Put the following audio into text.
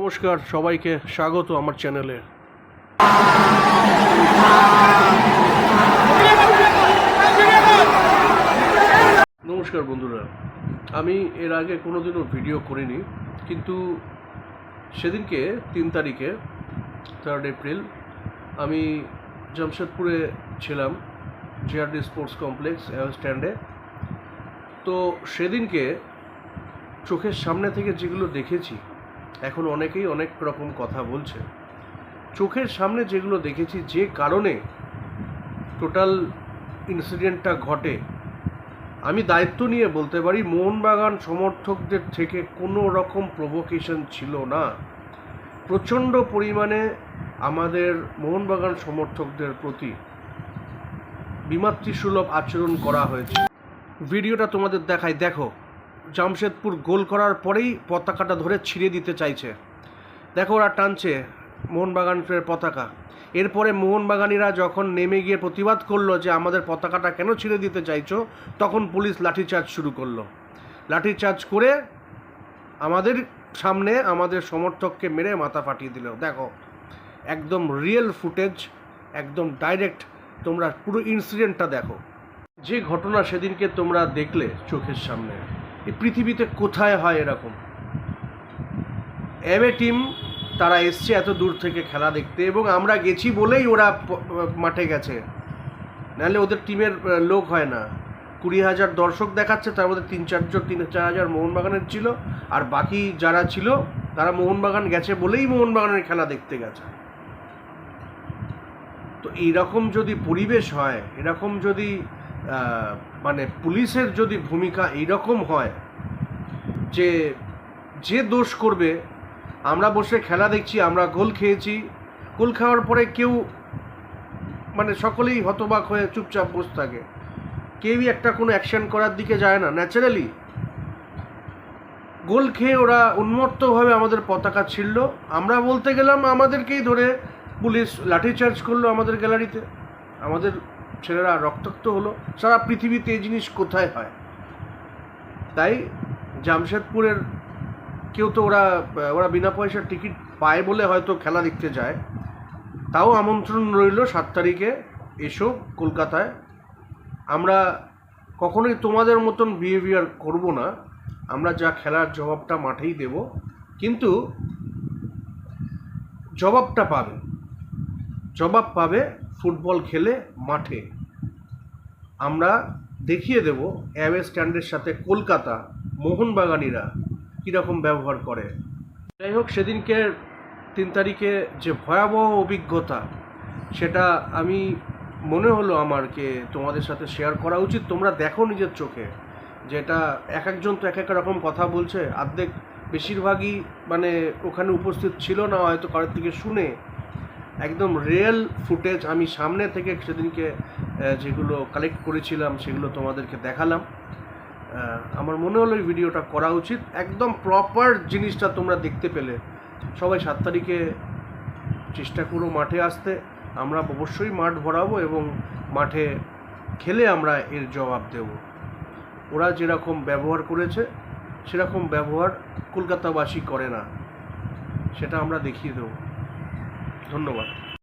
নমস্কার, সবাইকে স্বাগত আমার চ্যানেলে। নমস্কার বন্ধুরা, আমি এর আগে কোনোদিনও ভিডিও করিনি, কিন্তু সেদিনকে তিন তারিখে থার্ড এপ্রিল আমি জামশেদপুরে ছিলাম জিআরডি স্পোর্টস কমপ্লেক্স স্ট্যান্ডে তো সেদিনকে চোখের সামনে থেকে যেগুলো দেখেছি এখন অনেকেই অনেক রকম কথা বলছে। চোখের সামনে যেগুলো দেখেছি, যে কারণে টোটাল ইনসিডেন্টটা ঘটে, আমি দায়িত্ব নিয়ে বলতে পারি, মোহনবাগান সমর্থকদের থেকে কোনো রকম প্রভোকেশন ছিল না। প্রচণ্ড পরিমাণে আমাদের মোহনবাগান সমর্থকদের প্রতি বিমাতৃসুলভ আচরণ করা হয়েছে। ভিডিওটা তোমাদের দেখাই, দেখো। জামশেদপুর গোল করার পরেই পতাকাটা ধরে ছিঁড়ে দিতে চাইছে। দেখো ওরা টানছে মোহনবাগানের পতাকা। এরপরে মোহনবাগানিরা যখন নেমে গিয়ে প্রতিবাদ করল যে আমাদের পতাকাটা কেন ছিঁড়ে দিতে চাইছো, তখন পুলিশ লাঠিচার্জ শুরু করল। লাঠিচার্জ করে আমাদের সামনে আমাদের সমর্থককে মেরে মাথা ফাটিয়ে দিল। দেখো, একদম রিয়েল ফুটেজ একদম ডাইরেক্ট তোমরা পুরো ইনসিডেন্টটা দেখো। যে ঘটনা সেদিনকে তোমরা দেখলে চোখের সামনে। এই পৃথিবীতে কোথায় হয় এরকম? এমএ টিম তারা এসছে এত দূর থেকে খেলা দেখতে এবং আমরা গেছি বলেই ওরা মাঠে গেছে। নাহলে ওদের টিমের লোক হয় না। কুড়ি হাজার দর্শক দেখাচ্ছে, তার মধ্যে তিন চারজন, তিন চার হাজার মোহনবাগানের ছিল। আর বাকি যারা ছিল, তারা মোহনবাগান গেছে বলেই মোহনবাগানের খেলা দেখতে গেছে। তো এইরকম যদি পরিবেশ হয়, এরকম যদি মানে পুলিশের যদি ভূমিকা এইরকম হয় যে যে দোষ করবে, আমরা বসে খেলা দেখছি, আমরা গোল খেয়েছি, গোল খাওয়ার পরে কেউ মানে সকলেই হতবাক হয়ে চুপচাপ বসে থাকে। কেউই একটা কোনো অ্যাকশন করার দিকে যায় না। ন্যাচারালি গোল খেয়ে ওরা উন্মত্তভাবে আমাদের পতাকা ছিঁড়ল। আমরা বলতে গেলাম, আমাদেরকেই ধরে পুলিশ লাঠিচার্জ করল আমাদের গ্যালারিতে আমাদের ছেলেরা রক্তাক্ত হলো, সারা পৃথিবীতে এই জিনিস কোথায় হয়? তাই জামশেদপুরের কেউ তো ওরা ওরা বিনা পয়সার টিকিট পায় বলে হয়তো খেলা দেখতে যায়। তাও আমন্ত্রণ রইল সাত তারিখে, এসো কলকাতায়। আমরা কখনোই তোমাদের মতন বিহেভিয়ার করব না। আমরা যা খেলার জবাবটা মাঠেই দেব। কিন্তু জবাবটা পাবে। জবাব পাবে ফুটবল খেলে মাঠে। আমরা দেখিয়ে দেব অ্যাওয়ে স্ট্যান্ডের সাথে কলকাতা মোহনবাগানিরা কীরকম ব্যবহার করে। যাই হোক, সেদিনকে তিন তারিখে যে ভয়াবহ অভিজ্ঞতা, সেটা আমি, মনে হলো আমারকে তোমাদের সাথে শেয়ার করা উচিত। তোমরা দেখো নিজের চোখে যেটা এক একজন তো এক এক রকম কথা বলছে। অর্ধেক বেশিরভাগই মানে ওখানে উপস্থিত ছিল না, হয়তো কারোর থেকে শুনে একদম রিয়েল ফুটেজ আমি সামনে থেকে সেদিনকে যেগুলো কালেক্ট করেছিলাম সেগুলো তোমাদেরকে দেখালাম। আমার মনে হলো এই ভিডিওটা করা উচিত। একদম প্রপার জিনিসটা তোমরা দেখতে পেলে। সবাই সাত তারিখে চেষ্টা করো মাঠে আসতে। আমরা অবশ্যই মাঠ ভরাবো এবং মাঠে খেলে আমরা এর জবাব দেব। ওরা যেরকম ব্যবহার করেছে, সেরকম ব্যবহার কলকাতাবাসী করে না। সেটা আমরা দেখিয়ে দেবো। ধন্যবাদ।